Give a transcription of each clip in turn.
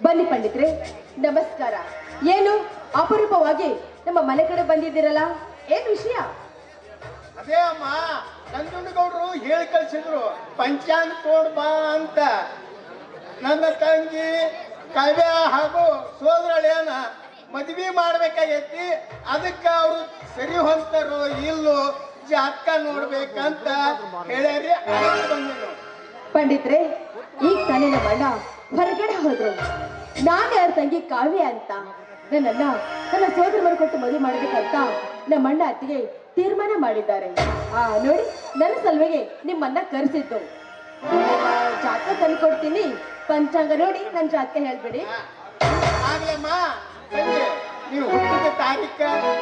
ಬನ್ನಿ ಪಂಡಿತ್ರೆ ನಮಸ್ಕಾರ. ಏನು ಅಪರೂಪವಾಗಿ ನಮ್ಮ ಮನೆ ಕಡೆ ಬಂದಿದ್ದೀರಲ್ಲ? ಏನ್ ವಿಷಯ? ಅದೇ ಅಮ್ಮ ನಂಜುಂಡಗೌಡರು ಹೇಳಿ ಕಳ್ಸಿದ್ರು ಪಂಚಾಂಗ ತೋಡ್ ಬಾ ಅಂತ. ನನ್ನ ತಂಗಿ ಕಾವ್ಯ ಹಾಗೂ ಸೋದರಳಿಯನ ಮದ್ವಿ ಮಾಡ್ಬೇಕಾಗೈತಿ ಅದಕ್ಕೆ ಅವರು ಸರಿ ಹೊಂತಾರೋ ಇಲ್ಲೋ ಜಾತಕ ನೋಡ್ಬೇಕಂತ ಹೇಳಿ ಬಂದಿದ್ರು ಪಂಡಿತ್ರೆ ಈಗ ತಾನೇ ನಮ್ಮ ಹೊರಗಡೆ ಹೋದ್ರು. ನಾನು ಯಾರ ತಂಗಿ ಕಾವ್ಯ ಅಂತ. ನನ್ನನ್ನ ನನ್ನ ಸೋದರ ಮನೆ ಕೊಟ್ಟು ಮದುವೆ ಮಾಡಬೇಕಂತ ನಮ್ಮ ಅಣ್ಣ ಅತ್ತಿಗೆ ತೀರ್ಮಾನ ಮಾಡಿದ್ದಾರೆ. ಆ ನೋಡಿ ನನ್ನ ಸಲುವೆಗೆ ನಿಮ್ಮನ್ನ ಕರೆಸಿದ್ದು. ಜಾತಕ ತಂದ್ಕೊಡ್ತೀನಿ. ಪಂಚಾಂಗ ನೋಡಿ ನನ್ನ ಜಾತಕ ಹೇಳ್ಬೇಡಿ. ನೀವು ಹುಟ್ಟಿದ ತಾರೀಕ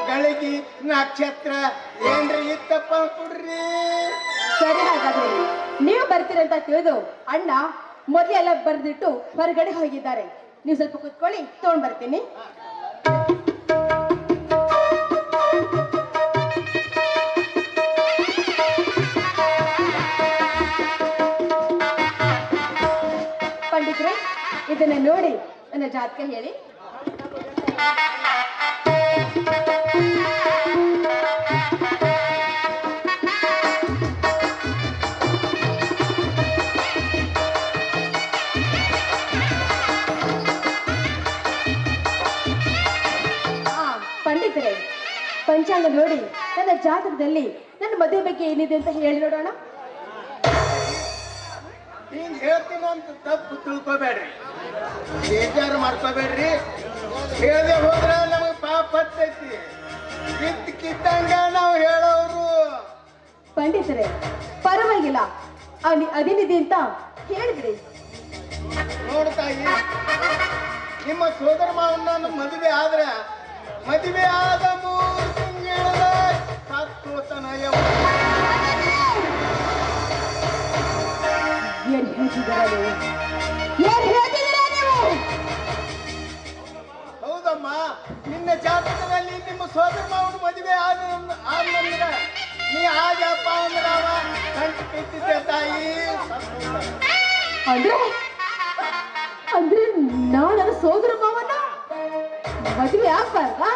ಗಳಿಗೆ ನಕ್ಷತ್ರ ಏನ್ರಿ ಇತ್ತಪ್ಪ ಕೊಡ್ರಿ? ಸರಿ ಹಾಗಾದ್ರೆ ನೀವು ಬರ್ತೀರಂತ ತಿಳಿದು ಅಣ್ಣ ಮೊದಲೆಲ್ಲ ಬರೆದಿಟ್ಟು ಹೊರಗಡೆ ಹೋಗಿದ್ದಾರೆ. ನೀವು ಸ್ವಲ್ಪ ಕುತ್ಕೊಳ್ಳಿ, ತಗೊಂಡ್ ಬರ್ತೀನಿ. ಪಂಡಿತ್ರೆ, ಇದನ್ನ ನೋಡಿ ನನ್ನ ಜಾತಕ ಹೇಳಿ. ಪಂಚಾಂಗ ನೋಡಿ ನನ್ನ ಜಾತಕದಲ್ಲಿ ನನ್ನ ಮದುವೆ ಬಗ್ಗೆ ಏನಿದೆ ಅಂತ ಹೇಳಿ ನೋಡೋಣ. ಹಿಂಗ್ ಹೇಳ್ತೀನಿ ಅಂತ ತಪ್ಪು ತಿಳ್ಕೊಬೇಡ್ರಿ. ಬೇಜಾರು ಮಾಡ್ಕೋಬೇಡ್ರಿ. ಹೇಳದೆ ಹೋದ್ರ ನಮಗೆ ಪಾಪ ಹತ್ತೈತಿ. ಕಿತ್ ಕಿತ್ತಂಗ ನಾವು ಹೇಳೋರು. ಪಂಡಿತರೆ ಪರವಾಗಿಲ್ಲ. ಅಲ್ಲಿ ಅದೇನಿದೆ ಅಂತ ಹೇಳಿದ್ರಿ. ನೋಡ್ತಾಯಿ ನಿಮ್ಮ ಸೋದರ ಮಾವನ್ನ ಮದುವೆ ಆದ್ರೆ ಮದುವೆ ಆದ ಹೌದಮ್ಮ, ನಿನ್ನ ಜಾತಕದಲ್ಲಿ ನಿಮ್ಮ ಸೋದರ ಮಾವನ ಮದುವೆ ಆದ ಆದ ನಂತರ ನೀ ಆಗಪ್ಪ ಅಂದ್ರೆ ಅವ ಕಿತ್ತಿದ್ದೆ ತಾಯಿ. ಅಂದ್ರೆ ಅಂದ್ರೆ ನಾನು ಸೋದರ ಮಾವನ ಮದುವೆ ಆಗ್ಬಾರ್ದಾ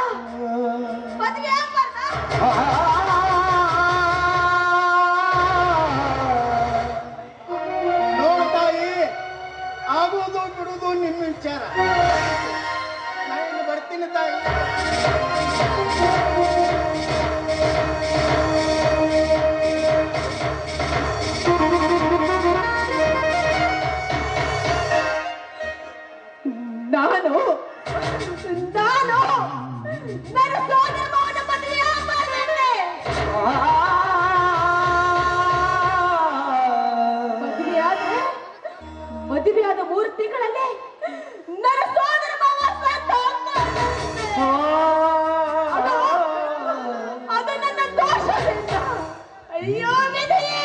ಅಯ್ಯೋ ವಿಧಿಯೇ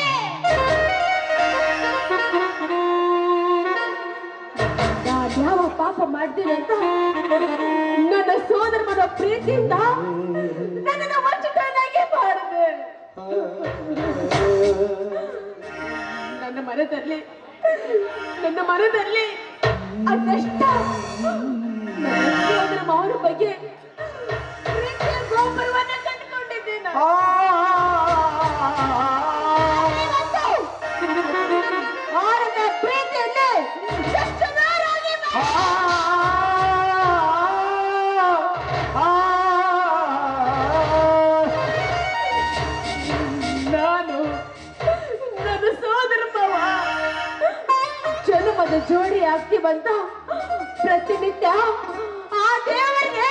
ಯಾವ ಪಾಪ ಮಾಡ್ತೀನಂತ ನನ್ನ ಸೋದರ ಮನ ಪ್ರೀತಿಯಿಂದ ನನ್ನನ್ನು ವಂಚಿತನಾಗಿ ಮಾಡಿದೆ ನನ್ನ ಮನದಲ್ಲಿ ನನ್ನ ಮನದಲ್ಲಿ ಅದಷ್ಟ ಸೋದರ ಮಾವನ ಬಗ್ಗೆ ಜನ್ಮದ ಆಗ್ತಿ ಬಂತ ಪ್ರತಿನಿತ್ಯ ಆ ದೇವರಿಗೆ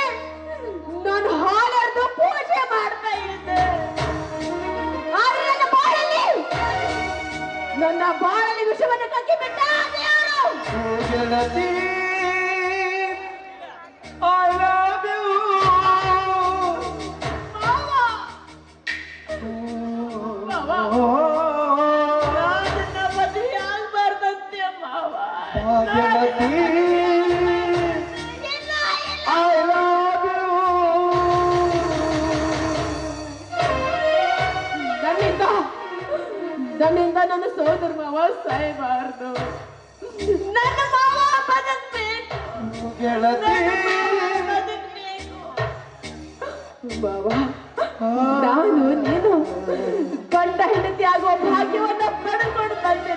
ನಾನು ಹಾಲರ್ದು ಪೂಜೆ ಮಾಡ್ತಾ ಇದ್ದೆ. ನನ್ನ ಬಾಳಲ್ಲಿ ನನ್ನ ಬಾಳಲ್ಲಿ ವಿಷವನ್ನು ಕಕ್ಕಿ ಬಿಟ್ಟ ದೇವರು. ಸಾಯಬಾರ್ದು ನನ್ನ ಮಾವ ಬದುಕ್ಬೇಕು. ಗೆಳತಿ. ಮಾವ ನಾನು ನೀನು ಗಂಡ ಹೆಂಡತಿ ಆಗುವ ಭಾಗ್ಯವನ್ನ ಪಡ್ಕೊಂಡು ಬಂದೆ.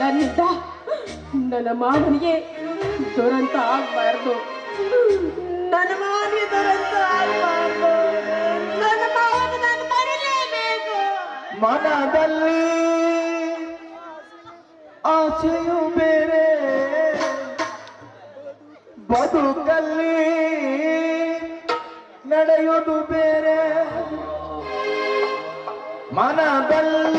ನನ್ನಿಂದ ನನ್ನ ಮಾವನಿಗೆ ದುರಂತ ಆಗ್ಬಾರ್ದು. ನನ್ನ ಮಾವನಿಗೆ ದುರಂತ ಆಗ್ಬಾರ್ದು. ಮನದಲ್ಲಿ ಆಸೆಯು ಬೇರೆ. ಬದುಕಲ್ಲಿ ನಡೆಯೋದು ಬೇರೆ. ಮನದಲ್ಲಿ